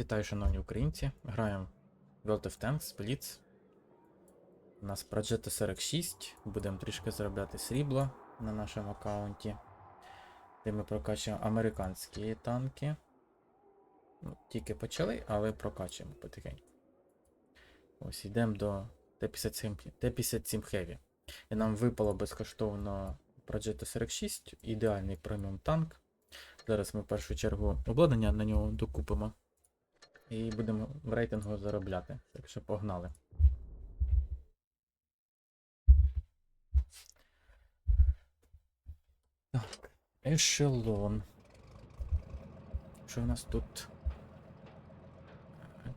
Вітаю, шановні українці. Граємо World of Tanks, Blitz. У нас Progetto 46. Будемо трішки заробляти срібло на нашому аккаунті. Де ми прокачуємо американські танки. Ну, тільки почали, але прокачуємо потихеньку. Ось йдемо до Т-57 Т-57 Heavy. І нам випало безкоштовно Progetto 46, ідеальний преміум танк. Зараз ми в першу чергу обладнання на нього докупимо. І будемо в рейтингу заробляти. Так що погнали. Так, ешелон. Що в нас тут?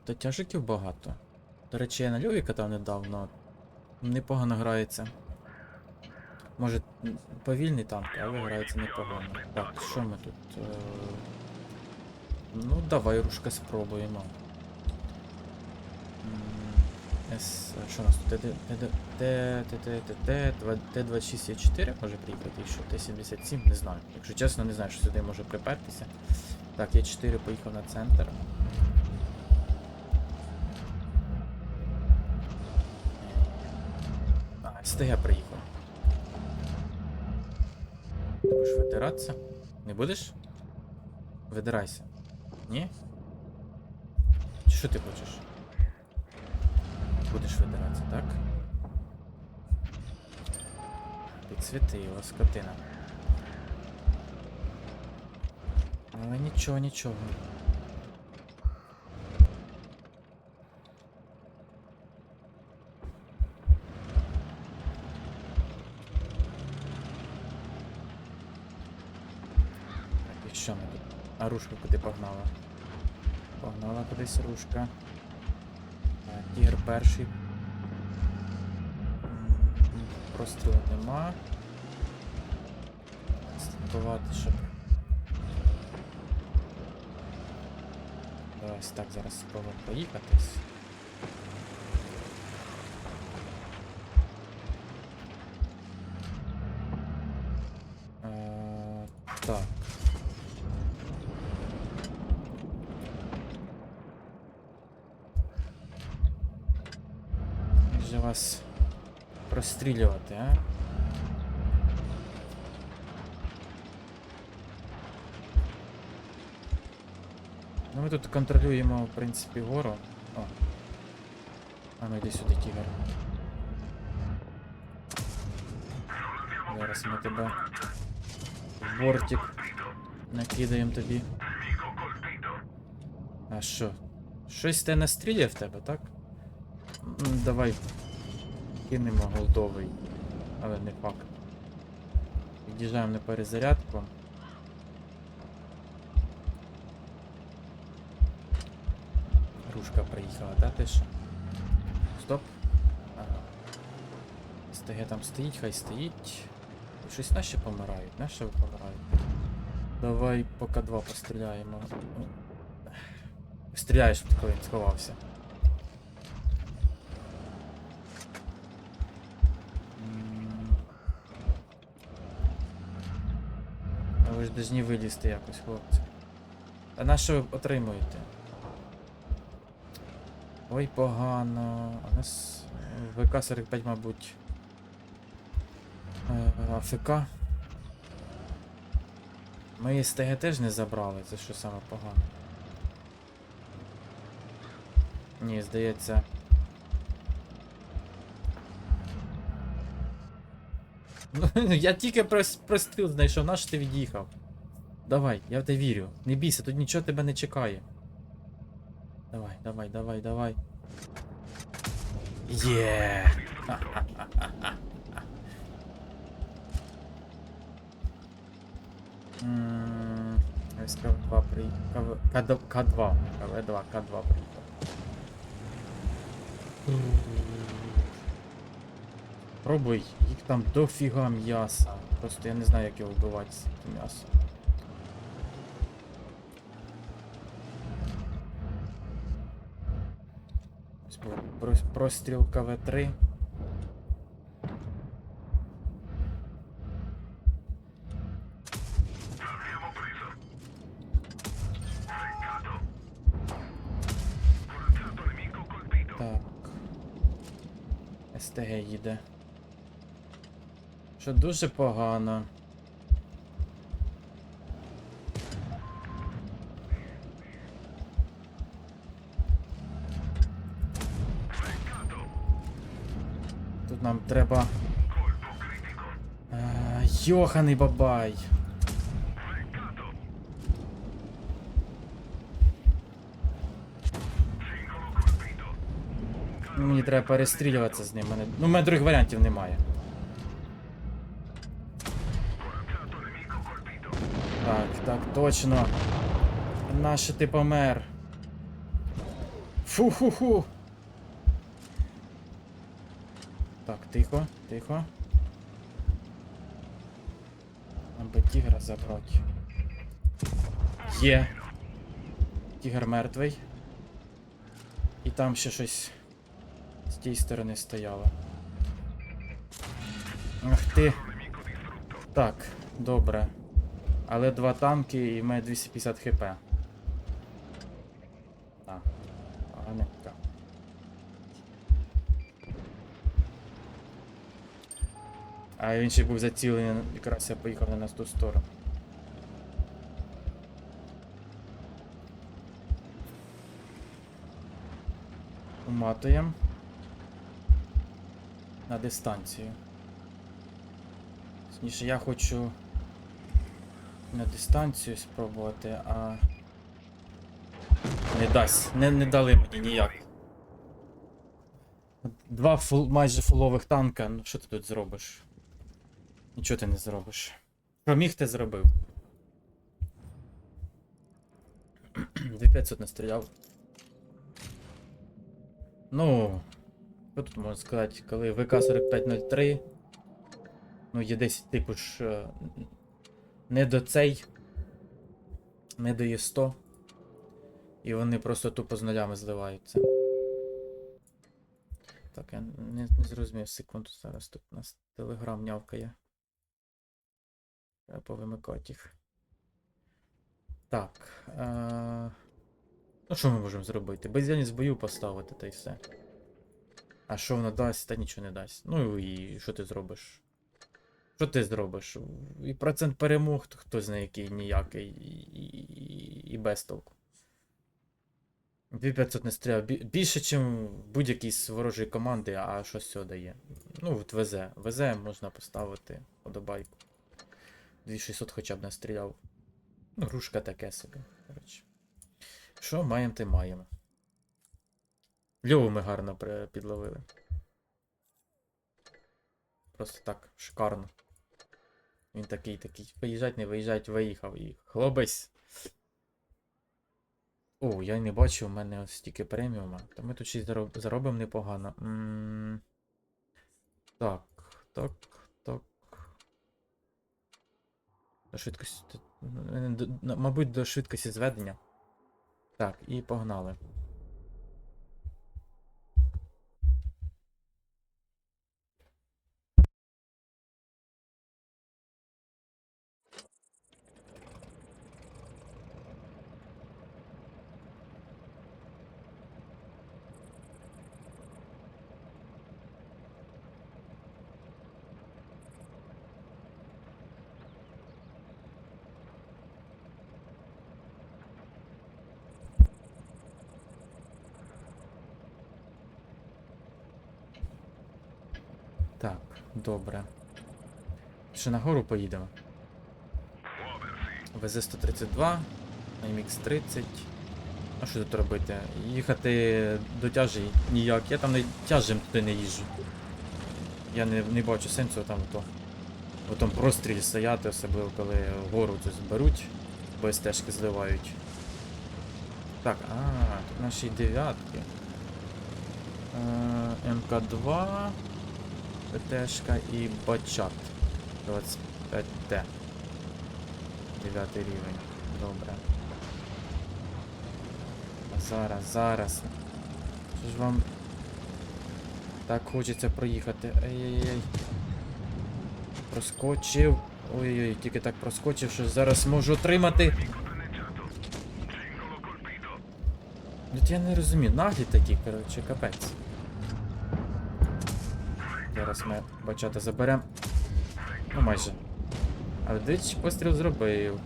Та тяжиків багато. До речі, я на Льові катав недавно. Непогано грається. Може, повільний танк, але грається непогано. Так, що ми тут? Ну, давай, рушка, спробуємо. Що у нас тут? Т26Е4 може приїхати, що Т-77, не знаю. Якщо чесно, не знаю, що сюди може припертися. Так, Е4 поїхав на центр. А, СТГ приїхав. Ти будеш видиратися? Не будеш? Видирайся. Ні? Чи що ти хочеш? Будеш видиратися, так? Підсвіти його, скотина. Але нічого, нічого. Так, і що ми тут? А рушка куди погнала? Погнала кудись рушка. Тігр перший. Прострілу нема. Слідкувати, щоб. Ось так зараз спробуємо поїхатись. Ну ми тут контролюємо, в принципі, гору. О. А ну йди сюди, тігр. Зараз ми тебе в бортик накидаємо тобі. А що? Щось те настріляє в тебе, так? Давай кинемо голдовий, але не факт. Від'їжджаємо на перезарядку. Рушка да, ти що? Стоп. СТГ там стоїть, хай стоїть. Щось наші помирають, наші помирають. Давай поки два постріляємо. Стріляєш, коли він сховався. Ви ж должні вилізти якось, хлопці. А на що ви отримуєте? Ой, погано. У нас е, ВК-45, мабуть. е, АФК. Ми СТГ теж не забрали, це що саме погано. Ні, здається. Ну, я тільки прос- простріл знайшов, наш ти від'їхав. Давай, я в тебе вірю. Не бійся, тут нічого тебе не чекає. Давай, давай, давай, давай. Є! Ось К2 приїхав. К2. КВ2, К2 приїхав. Пробуй, їх там дофіга м'яса. Просто я не знаю, як його вбивати з м'ясом. простріл КВ-3. Так. СТГ їде. Що дуже погано. Треба. Йоханий бабай. Ну, Мені треба перестрілюватися з ним. Мене... Ну, в мене других варіантів немає. Так, так, точно. Наше ти помер. Фу-ху-ху. Так, тихо, тихо. Нам би тігра забрати. Є. Тігр мертвий. І там ще щось з тієї сторони стояло. Ах ти. Так, добре. Але два танки і мене 250 хп. А, поганенько. А він ще був зацілений, якраз я поїхав на ту сторону. Уматуємо. На дистанцію. Точніше, я хочу на дистанцію спробувати, а. Не дасть. Не, не дали мені ніяк. Два фул, майже фулових танка. Ну що ти тут зробиш? Нічого ти не зробиш. Що міг ти зробив? 2500 настріляв. Ну. Що тут можна сказати, коли ВК-4503. Ну, є десь типу ж. е, Не до цей. Не до Є100. І вони просто тупо з нулями зливаються. Так, я не, не зрозумів секунду зараз тут у нас телеграм нявкає. Треба повимикати їх. Так. Е... Ну що ми можемо зробити? Бездіяльність бою поставити та й все. А що воно дасть, та нічого не дасть. Ну і що ти зробиш? Що ти зробиш? І процент перемог, то хто знає який ніякий, і, і, без толку. 2500 не стріляв. Більше, ніж будь-якій з ворожої команди, а що з цього дає. Ну, от везе. Везе можна поставити подобайку. 2600 хоча б не стріляв. Ну, грушка таке собі. Коротше. Що маємо, те маємо. Льову ми гарно підловили. Просто так, шикарно. Він такий, такий. Виїжджать, не виїжджать, виїхав і хлопець. О, я не бачив, у мене ось стільки преміума. То ми тут щось зароб- заробимо непогано. М, Так, так, так. Швидкості. Мабуть, до швидкості зведення. Так, і погнали. Так, добре. Ще нагору поїдемо. ВЗ-132, MX-30. А що тут робити? Їхати до тяжі ніяк. Я там не тяжем туди не їжджу. Я не, не бачу сенсу там то. Тому прострілі стояти, особливо коли гору тут беруть, бо стежки зливають. Так, а, тут наші дев'ятки. Е, МК2. ПТшка і бачат. 25Т. 9 рівень. Добре. А зараз, зараз. Що ж вам так хочеться проїхати. Ай-яй-яй. Проскочив. Ой-ой, тільки так проскочив, що зараз можу отримати. От я не розумію, наглі такі, коротше, капець. Зараз ми бачата заберемо. Ну майже. Але дич постріл зробив.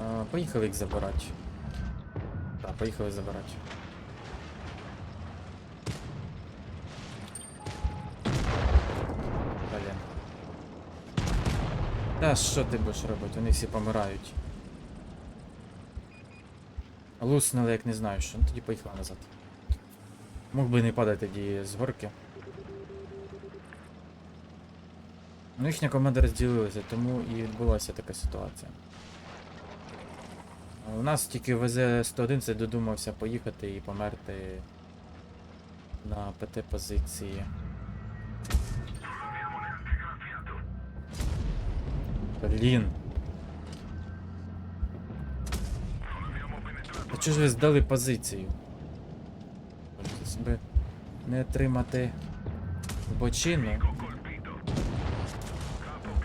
А, поїхали їх забирати. Так, поїхали забирати. Блін. Та що ти будеш робити? Вони всі помирають. Луснули, як не знаю що. Ну тоді поїхала назад. Мог би не падати тоді з горки. Ну їхня команда розділилася, тому і відбулася така ситуація. У нас тільки ВЗ-101 це додумався поїхати і померти на ПТ позиції. Блін. Чого ж ви здали позицію? Себе не отримати бочину.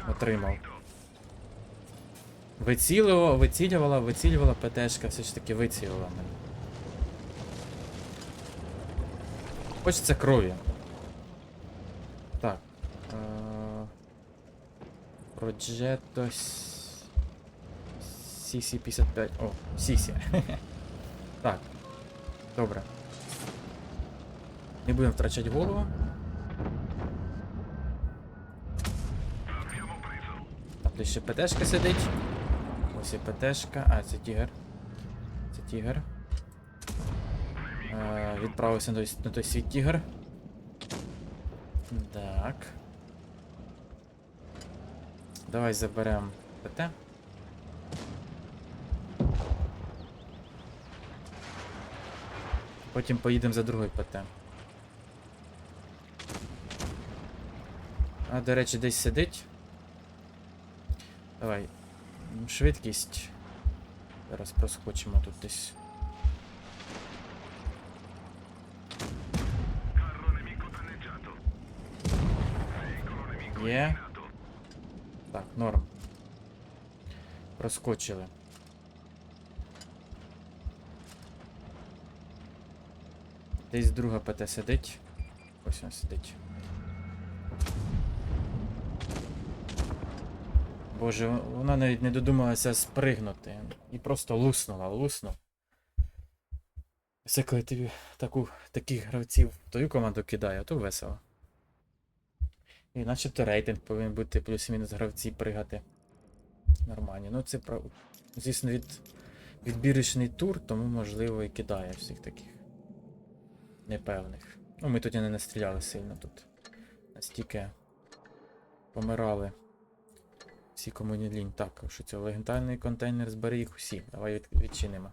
Отримав. Вицілювала, вицілювала, вицілювала ПТшка, все ж таки вицілювала мене. Хочеться крові. Так. Е, Progetto CC55. О, Сісі. Так. Добре. Не будемо втрачати голову. Там десь ще ПТшка сидить. Ось і ПТшка. А, це тігр. Це тігр. Е, відправився на той, на той свій тігр. Так. Давай заберемо ПТ. Потім поїдемо за другий ПТ. А, до речі, десь сидить. Давай. Швидкість. Зараз проскочимо тут десь. Є. Так, норм. Проскочили. Десь друга ПТ сидить. Ось вона сидить. Боже, вона навіть не додумалася спригнути. І просто луснула, луснув. Це коли тобі таку, таких гравців в твою команду кидає, то весело. І начебто рейтинг повинен бути плюс-мінус гравці пригати. Нормально. Ну це. Звісно, від відбірочний тур, тому можливо і кидає всіх таких непевних. Ну, ми тут і не настріляли сильно тут. Настільки помирали. Всі кому не лінь. Так, що це легендарний контейнер збери їх усі. Давай від, відчинимо.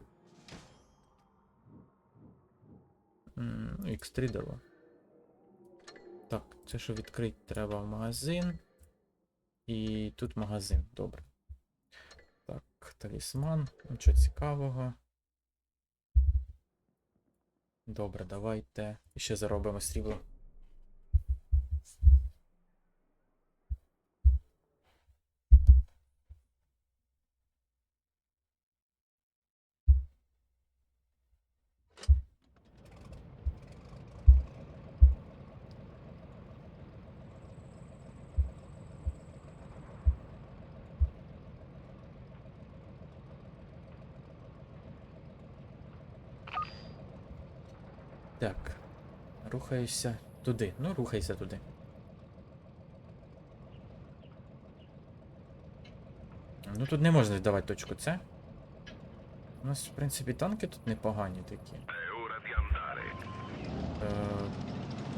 М, Ну, X3 дало. Так, це що відкрити треба в магазин. І тут магазин, добре. Так, талісман, нічого цікавого. Добре, давайте. Ще заробимо срібло. Так. Рухаюся туди. Ну, рухайся туди. Ну тут не можна віддавати точку С. У нас, в принципі, танки тут непогані такі. Е,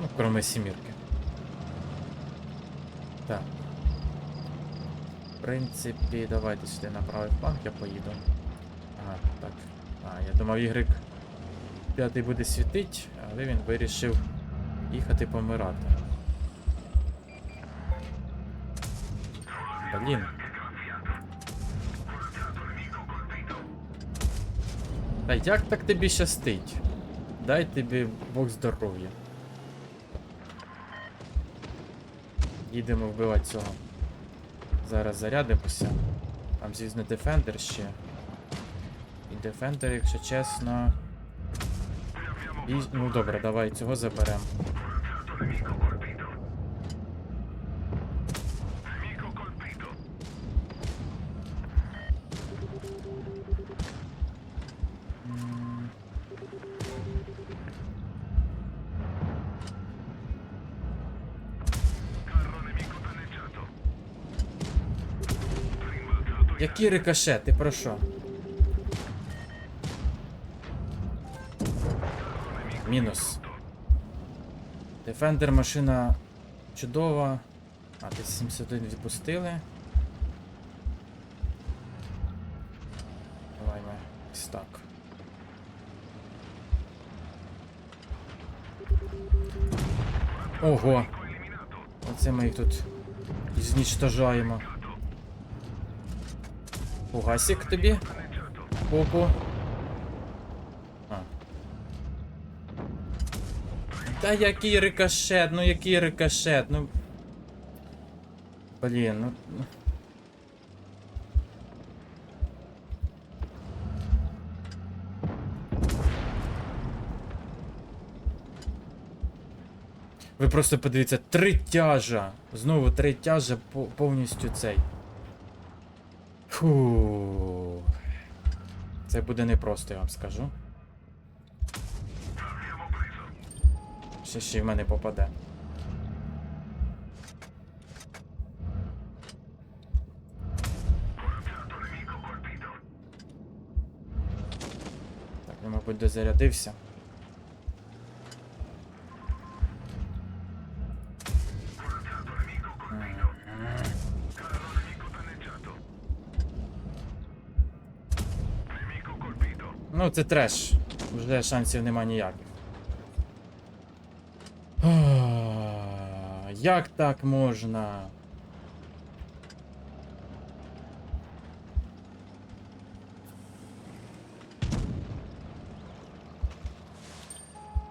ну, кроме сімірки. Так. В принципі, давайте сюди на правий фланг я поїду. Ага, так. А, я думав, ігрик п'ятий буде світить, але він вирішив їхати помирати. Блін. Та як так тобі щастить? Дай тобі Бог здоров'я. Їдемо вбивати цього. Зараз зарядимося. Там, звісно, Defender ще. І Defender, якщо чесно. І... Ну добре, давай цього заберемо. Який рикошет? Ти про що? Мінус. Defender машина чудова. А, ти 71 відпустили. Давай ми ось. Ого! Оце ми їх тут знічтожаємо. Фугасик тобі. Попу. А. Та який рикошет, ну який рикошет, ну. Блін, ну. ну. Ви просто подивіться, три тяжа. Знову три тяжа повністю цей. Фу. Це буде непросто, я вам скажу. Ще ще в мене попаде. Так, він, мабуть, дозарядився. Це треш. Вже шансів нема ніяких. Як так можна?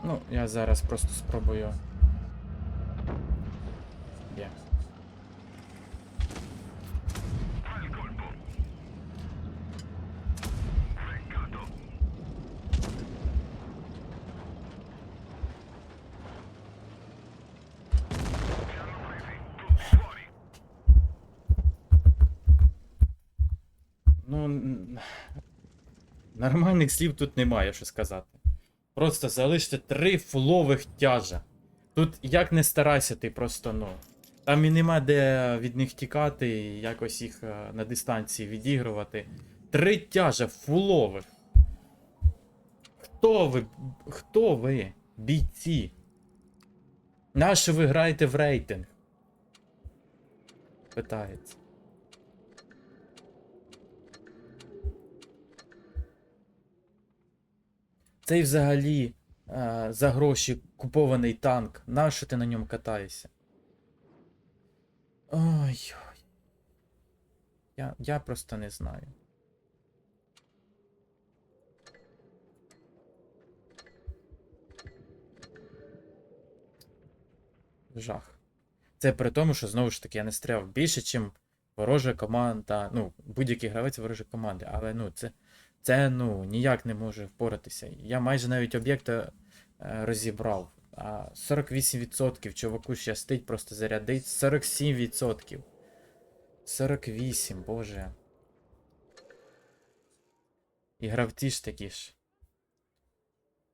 Ну, я зараз просто спробую. Є. Ну. н- Нормальних слів тут немає, що сказати. Просто залиште три фулових тяжа. Тут як не старайся, ти просто, ну. Там і нема де від них тікати, і якось їх е, на дистанції відігрувати. Три тяжа фулових. Хто ви? Хто ви? Бійці? Нащо ви граєте в рейтинг? Питається. Цей взагалі е, за гроші купований танк. Нащо ти на ньому катаєшся? Ой. ой. Я, я просто не знаю. Жах. Це при тому, що знову ж таки я не стріляв більше, чим ворожа команда. Ну, будь-який гравець ворожої команди. Але ну, це, це ну, ніяк не може впоратися. Я майже навіть об'єкта е, розібрав. А 48% чуваку щастить просто зарядить. 47%. 48, боже. І гравці ж такі ж.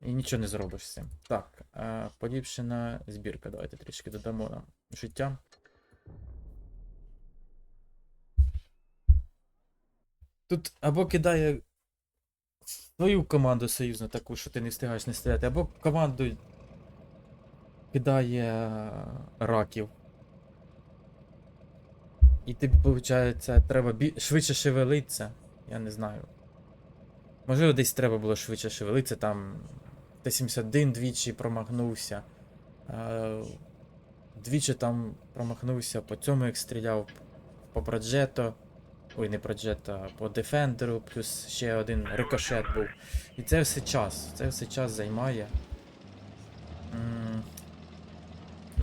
І нічого не зробиш з цим. Так, е, поліпшена збірка. Давайте трішки додамо нам життя. Тут або кидає свою команду союзну таку, що ти не встигаєш не стріляти, або команду кидає е, раків. І тобі, виходить, треба бі... швидше шевелитися. Я не знаю. Можливо, десь треба було швидше шевелитися, там Т-71 двічі промахнувся. Е, Двічі там промахнувся по цьому, як стріляв по Проджето. Ой, не Проджето, а по Дефендеру, плюс ще один рикошет був. І це все час. Це все час займає. М -м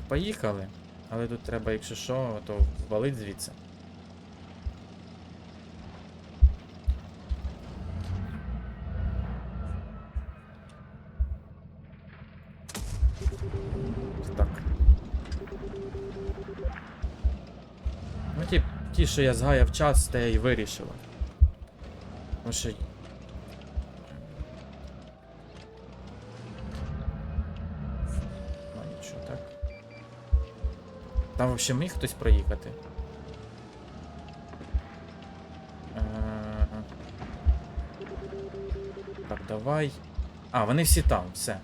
Поїхали. Але тут треба, якщо що, то валить звідси. Що я згаяв час, те і вирішила. Тому що. Ну, нічого, так. Там взагалі міг хтось проїхати. Так, давай. А, вони всі там, все.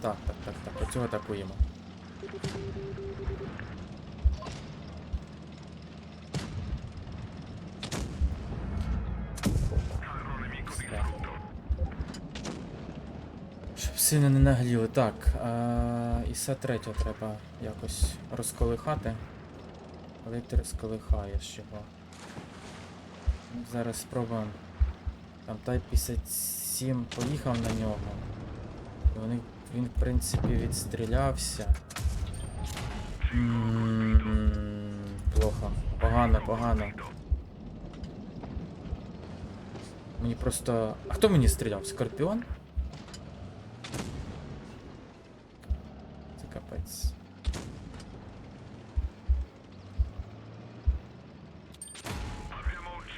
Так, так, так, так, оцього атакуємо. Все. Щоб сильно не нагліли. Так, а, Іса третього треба якось розколихати. Але ти розколихаєш його. Зараз спробуємо. Там Type 57 поїхав на нього. І вони, він, в принципі, відстрілявся. Плохо. Погано, погано. Мені просто. А хто мені стріляв? Скорпіон? Це капець.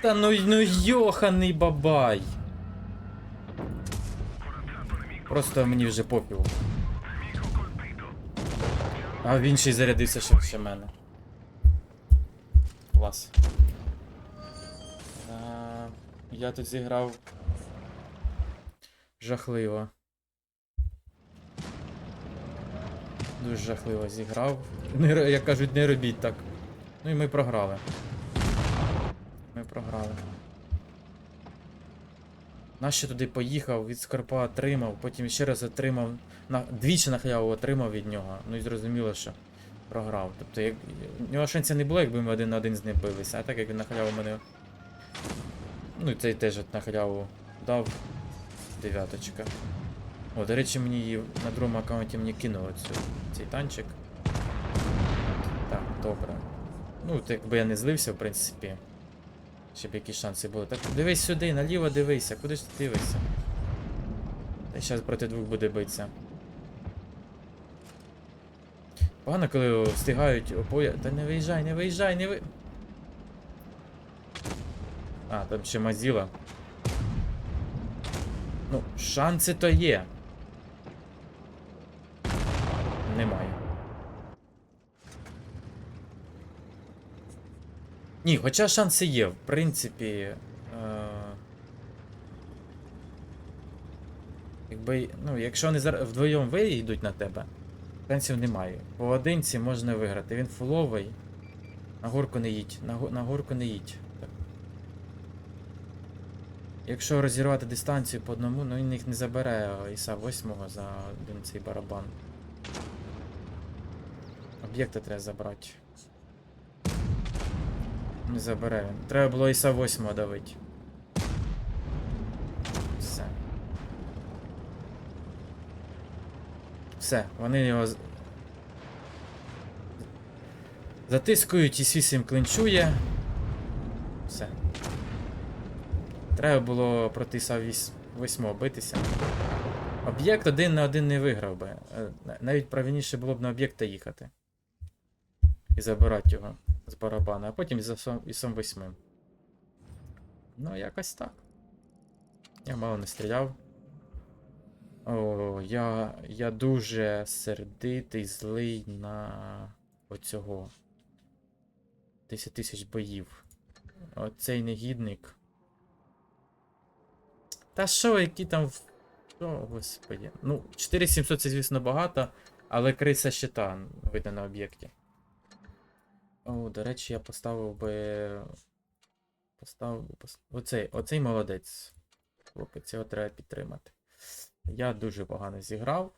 Та ну, ну йоханий бабай. Просто мені вже попів. А він ще й зарядився ще, мене. Клас. А, я тут зіграв. Жахливо. Дуже жахливо зіграв. Не, як кажуть, не робіть так. Ну і ми програли. Ми програли. Наш ще туди поїхав, від Скорпа отримав, потім ще раз отримав. На, двічі на халяву отримав від нього. Ну і зрозуміло, що програв. Тобто, як, у нього шансів не було, якби ми один на один з ним билися, а так як він на халяву мене. Ну і цей теж на халяву дав. Дев'яточка. О, до речі, мені її на другому аккаунті мені кинуло цю, цей танчик. Так, добре. Ну, якби я не злився, в принципі. Щоб якісь шанси були. Так дивись сюди, наліво дивися, куди ж ти дивишся? Та зараз проти двох буде битися. Погано, коли встигають обоє. Та не виїжджай, не виїжджай, не ви. А, там ще Мазіла. Ну, шанси то є. Немає. Ні, хоча шанси є, в принципі. Е... Якби, ну, якщо вони зараз вдвоєм вийдуть на тебе, шансів немає. Поодинці можна виграти. Він фуловий. На горку не їдь. На, на горку не їдь. Якщо розірвати дистанцію по одному, ну він їх не забере Іса 8 за один цей барабан. Об'єкти треба забрати. Не забере він. Треба було Іса 8 давити. Все. Все, вони його. Затискують, і 8 клинчує. Все. Треба було проти Іса 8 битися. Об'єкт один на один не виграв би. Е, Навіть правильніше було б на об'єкта їхати. І забирати його з барабана, а потім з Ісом 8. Ну, якось так. Я мало не стріляв. О, я, я дуже сердитий, злий на оцього. 10 тисяч боїв. Оцей негідник. Та що, які там. Що, господі. Ну, 4700 це, звісно, багато, але криса щита видно на об'єкті. О, до речі, я поставив би. Поставив. пос- Оцей, оцей молодець. Хлопець, його треба підтримати. Я дуже погано зіграв.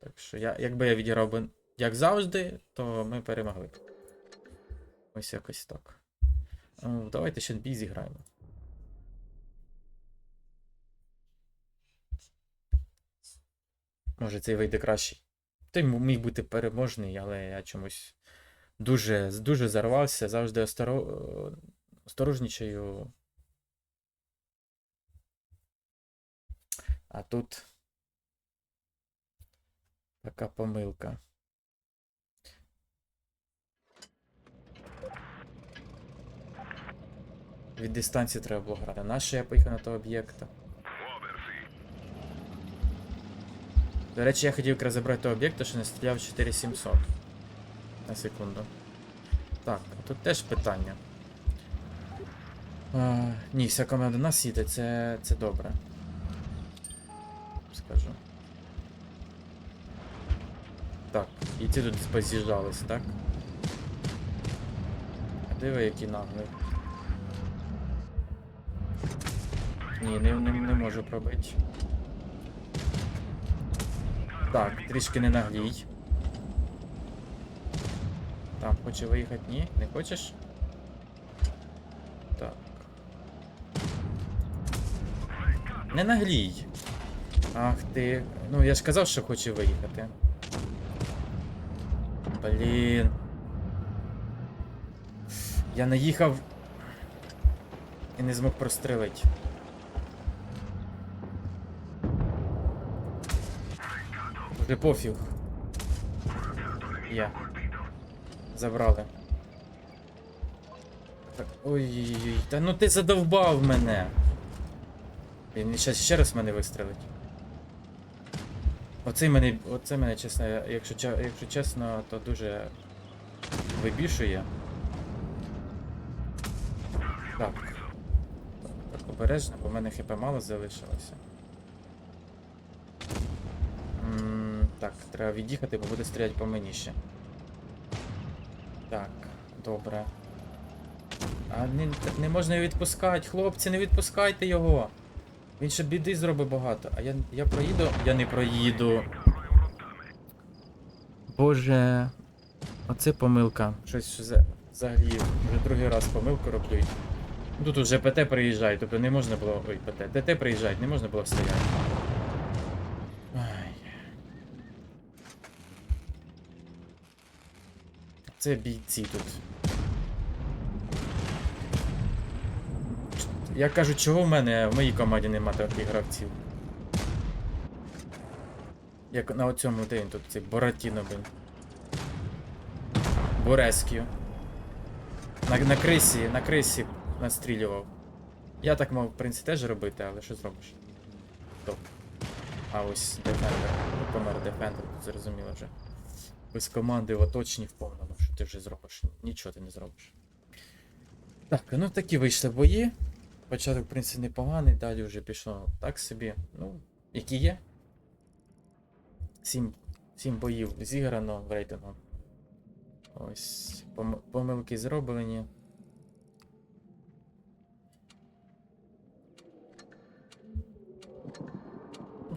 Так що, я, якби я відіграв би як завжди, то ми перемогли. Ось якось так. Давайте ще бій зіграємо. Може цей вийде кращий. Той міг бути переможний, але я чомусь дуже, дуже зарвався, завжди осторо... осторожнічаю. А тут така помилка. Від дистанції треба було грати. Нащо я поїхав на того об'єкта? До речі, я хотів якраз забрати того об'єкта, що не стріляв 4700 на секунду. Так, тут теж питання. А, ні, мене до нас їде, це, це добре. Скажу. Так, і ці тут поз'їжджались, так? Диви, який наглий. Ні, не, не, не можу пробити. Так, трішки не наглій. Там, хоче виїхати? Ні? Не хочеш? Так. Не наглій. Ах ти. Ну я ж казав, що хоче виїхати. Блін. Я наїхав і не змог прострелити. Вже пофіг. Є. Забрали. Ой-ой-ой, та ну ти задовбав мене. Він ще, ще раз мене вистрелить. Оцей мене, оце мене, чесно, якщо, якщо чесно, то дуже вибішує. Так. Так, обережно, бо в мене хп мало залишилося. М, Так, треба від'їхати, бо буде стріляти по мені ще. Так, добре. А не, не можна його відпускати, хлопці, не відпускайте його. Він ще біди зробить багато. А я, я проїду? Я не проїду. Боже. Оце помилка. Щось за- взагалі вже другий раз помилку роблю. Тут уже ПТ приїжджає, тобто не можна було. Ой, ПТ. ДТ приїжджають, не можна було стояти. Ай. Це бійці тут. Я кажу, чого в мене в моїй команді нема таких гравців. Як на оцьому де він тут цей Боратіно, блін. Борескію. На, на крисі, на крисі настрілював. Я так мав, в принципі, теж робити, але що зробиш? Топ. А ось Дефендер. Ну, помер Дефендер, тут зрозуміло вже. Без команди в оточенні в повному, що ти вже зробиш? Нічого ти не зробиш. Так, ну такі вийшли бої. Початок, в принципі, непоганий, далі вже пішло так собі. Ну, які є. Сім, сім боїв зіграно в рейтингу. Ось. пом- помилки зроблені.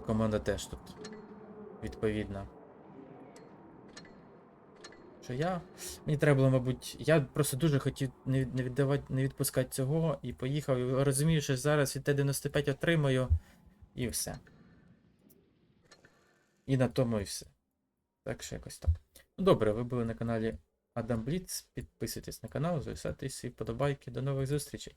Команда теж тут. Відповідна. Що я. Мені треба було, мабуть. Я просто дуже хотів не, віддавати, не відпускати цього і поїхав. І розумію, що зараз від Т-95 отримаю. І все. І на тому і все. Так що якось так. Ну добре, ви були на каналі Адам Бліц. Підписуйтесь на канал, залишайтесь і подобайки. До нових зустрічей.